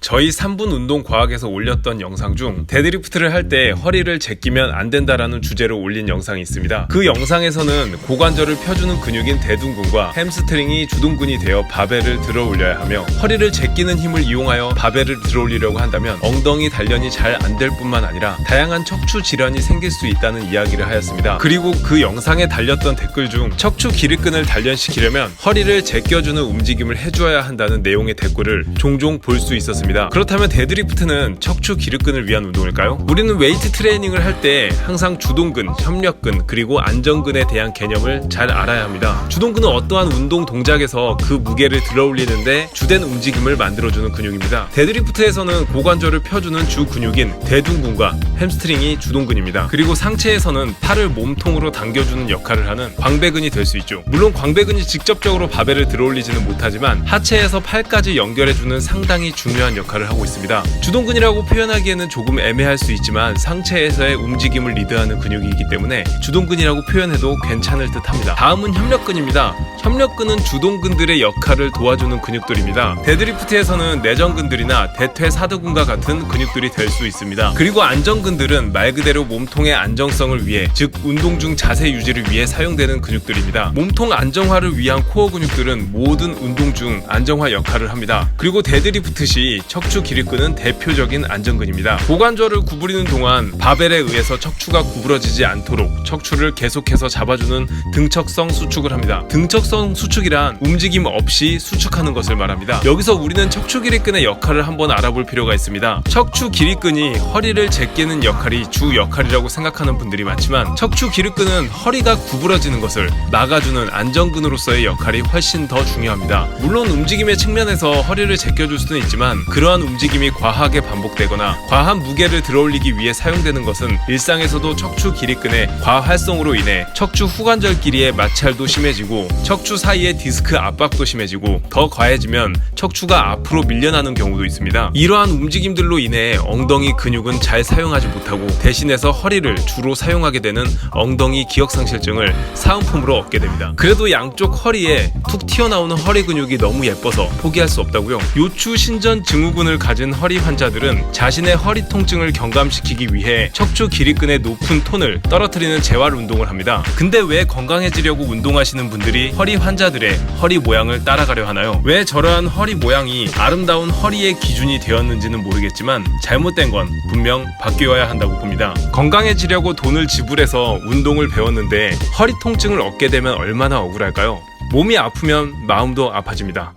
저희 3분 운동 과학에서 올렸던 영상 중 데드리프트를 할 때 허리를 제끼면 안 된다라는 주제로 올린 영상이 있습니다. 그 영상에서는 고관절을 펴주는 근육인 대둔근과 햄스트링이 주둔근이 되어 바벨을 들어 올려야 하며 허리를 제끼는 힘을 이용하여 바벨을 들어 올리려고 한다면 엉덩이 단련이 잘 안 될 뿐만 아니라 다양한 척추 질환이 생길 수 있다는 이야기를 하였습니다. 그리고 그 영상에 달렸던 댓글 중 척추 기립근을 단련시키려면 허리를 제껴주는 움직임을 해주어야 한다는 내용의 댓글을 종종 볼 수 있었습니다. 그렇다면 데드리프트는 척추 기립근을 위한 운동일까요? 우리는 웨이트 트레이닝을 할 때 항상 주동근, 협력근, 그리고 안정근에 대한 개념을 잘 알아야 합니다. 주동근은 어떠한 운동 동작에서 그 무게를 들어 올리는데 주된 움직임을 만들어주는 근육입니다. 데드리프트에서는 고관절을 펴주는 주 근육인 대둔근과 햄스트링이 주동근입니다. 그리고 상체에서는 팔을 몸통으로 당겨주는 역할을 하는 광배근이 될 수 있죠. 물론 광배근이 직접적으로 바벨을 들어 올리지는 못하지만 하체에서 팔까지 연결해주는 상당히 중요한 역할을 하고 있습니다. 주동근이라고 표현하기에는 조금 애매할 수 있지만 상체에서의 움직임을 리드하는 근육이기 때문에 주동근이라고 표현해도 괜찮을 듯 합니다. 다음은 협력근입니다. 협력근은 주동근들의 역할을 도와주는 근육들입니다. 데드리프트에서는 내전근들이나 대퇴사두근과 같은 근육들이 될 수 있습니다. 그리고 안정근들은 말 그대로 몸통의 안정성을 위해 즉 운동 중 자세 유지를 위해 사용되는 근육들입니다. 몸통 안정화를 위한 코어 근육들은 모든 운동 중 안정화 역할을 합니다. 그리고 데드리프트 시 척추 기립근은 대표적인 안정근입니다. 고관절을 구부리는 동안 바벨에 의해서 척추가 구부러지지 않도록 척추를 계속해서 잡아주는 등척성 수축을 합니다. 등척성 수축이란 움직임 없이 수축하는 것을 말합니다. 여기서 우리는 척추 기립근의 역할을 한번 알아볼 필요가 있습니다. 척추 기립근이 허리를 제끼는 역할이 주 역할이라고 생각하는 분들이 많지만 척추 기립근은 허리가 구부러지는 것을 막아주는 안정근으로서의 역할이 훨씬 더 중요합니다. 물론 움직임의 측면에서 허리를 제껴줄 수는 있지만 그 러한 움직임이 과하게 반복되거나 과한 무게를 들어올리기 위해 사용되는 것은 일상에서도 척추 기립근의 과활성으로 인해 척추 후관절 길이의 마찰도 심해지고 척추 사이의 디스크 압박도 심해지고 더 과해지면 척추가 앞으로 밀려나는 경우도 있습니다. 이러한 움직임들로 인해 엉덩이 근육은 잘 사용하지 못하고 대신해서 허리를 주로 사용하게 되는 엉덩이 기억상실증을 사은품으로 얻게 됩니다. 그래도 양쪽 허리에 툭 튀어나오는 허리 근육이 너무 예뻐서 포기할 수 없다고요. 요추 신전 증후 군을 가진 허리 환자들은 자신의 허리 통증을 경감시키기 위해 척추 기립근의 높은 톤을 떨어뜨리는 재활 운동을 합니다. 근데 왜 건강해지려고 운동하시는 분들이 허리 환자들의 허리 모양을 따라가려 하나요? 왜 저러한 허리 모양이 아름다운 허리의 기준이 되었는지는 모르겠지만 잘못된 건 분명 바뀌어야 한다고 봅니다. 건강해지려고 돈을 지불해서 운동을 배웠는데 허리 통증을 얻게 되면 얼마나 억울할까요? 몸이 아프면 마음도 아파집니다.